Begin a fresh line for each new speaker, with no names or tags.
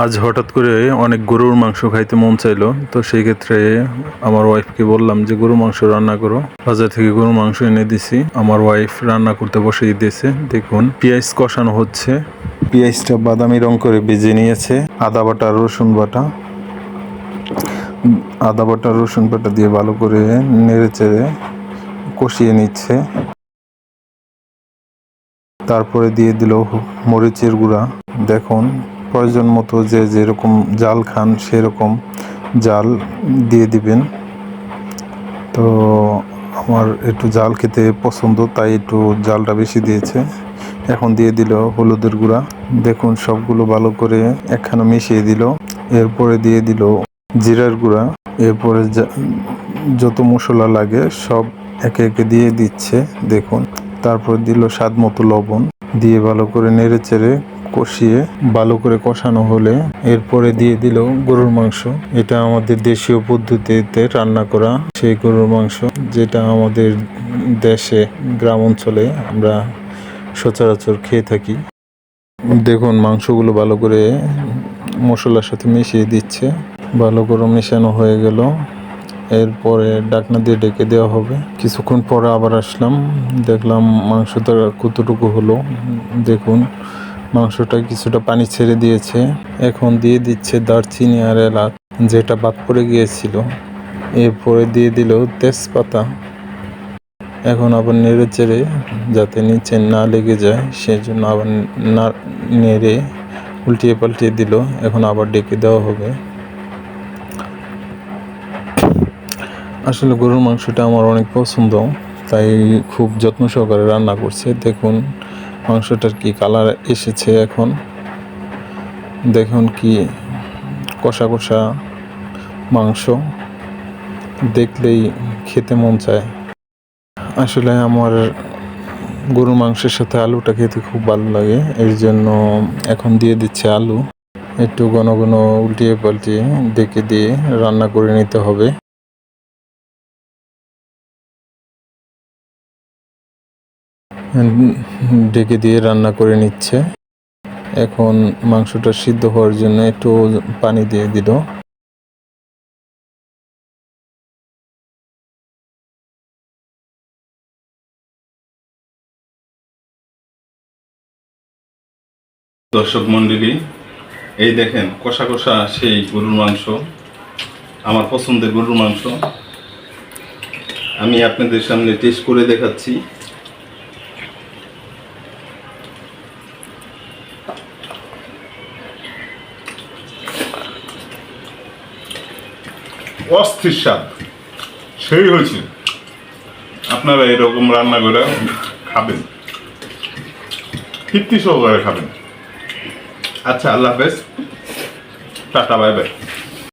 আজ হঠাৎ করে অনেক গরুর মাংস খাইতে মন চাইলো। তো সেই ক্ষেত্রে আমার ওয়াইফকে বললাম যে, গরুর মাংস রান্না করো। বাজার থেকে গরুর মাংস এনে দিছি। আমার ওয়াইফ রান্না করতে বসিয়ে দিয়েছে। দেখুন, পেঁয়াজ কষানো হচ্ছে। পেঁয়াজটা বাদামি রং করে ভেজে নিয়েছে। আদা বাটা, রসুন বাটা। আদা বাটা, রসুন বাটা দিয়ে ভালো করে নেড়ে চেড়ে কষিয়ে নিচ্ছে। তারপরে দিয়ে দিল মরিচের গুঁড়া। দেখুন প্রয়োজন মতো যে যেরকম জাল খান সেরকম জাল দিয়ে দিবেন। তো আমার একটু জাল খেতে পছন্দ, তাই একটু জালটা বেশি দিয়েছে। এখন দিয়ে দিল হলুদের গুঁড়া। দেখুন, সবগুলো ভালো করে একখানা মিশিয়ে দিল। এরপরে দিয়ে দিল জিরার গুঁড়া। এরপরে যত মশলা লাগে সব একে একে দিয়ে দিচ্ছে, দেখুন। তারপর দিল স্বাদ মতো লবণ। দিয়ে ভালো করে নেড়ে চেড়ে কষিয়ে ভালো করে কষানো হলে এরপরে দিয়ে দিল গরুর মাংস। এটা আমাদের দেশীয় পদ্ধতিতে রান্না করা সেই গরুর মাংস যেটা আমাদের দেশে গ্রাম অঞ্চলে আমরা সচরাচর খেয়ে থাকি। দেখুন মাংসগুলো ভালো করে মশলার সাথে মিশিয়ে দিচ্ছে। ভালো করে মেশানো হয়ে গেল। এরপরে ডাকনা দিয়ে ডেকে দেওয়া হবে। কিছুক্ষণ পরে আবার আসলাম। দেখলাম মাংসটা কতটুকু হলো। দেখুন মাংসটা কিছুটা পানি ছেড়ে দিয়েছে। এখন দিয়ে দিচ্ছে দারচিনি আর এলাচ, যেটা বাদ পড়ে গিয়েছিল। এরপরে দিয়ে দিল তেজপাতা। এখন আবার নেড়ে চেড়ে, যাতে নিচে না লেগে যায় সেই জন্য আবার না নেড়ে উল্টিয়ে পাল্টিয়ে দিল। এখন আবার ডেকে দেওয়া হবে। আসলে গরুর মাংসটা আমার অনেক পছন্দ, তাই খুব যত্ন সহকারে রান্না করছে। দেখুন মাংসটার কি কালার এসেছে এখন? দেখুন কি কষা কষা মাংস। দেখলেই খেতে মন চায়। আসলে আমার গরুর মাংসের সাথে আলুটা খেতে খুব ভালো লাগে। এর জন্য এখন দিয়ে দিচ্ছে আলু। একটু ঘন ঘন উল্টিয়ে পাল্টিয়ে ডেকে দিয়ে রান্না করে নিতে হবে। ডেকে দিয়ে রান্না করে নিচ্ছে। এখন মাংসটা সিদ্ধ হওয়ার জন্য একটু পানি দিয়ে দিল।
দর্শক মন্ডলী এই দেখেন কষা কষা সেই গরুর মাংস, আমার পছন্দের গরুর মাংস। আমি আপনাদের সামনে টেস্ট করে দেখাচ্ছি। অস্থির স্বাদ। সেই হয়েছে। আপনারা এরকম রান্না করে খাবেন। তৃপ্তি সহকারে খাবেন। আচ্ছা আল্লাহ হাফেজ। Ta-ta, bye bye.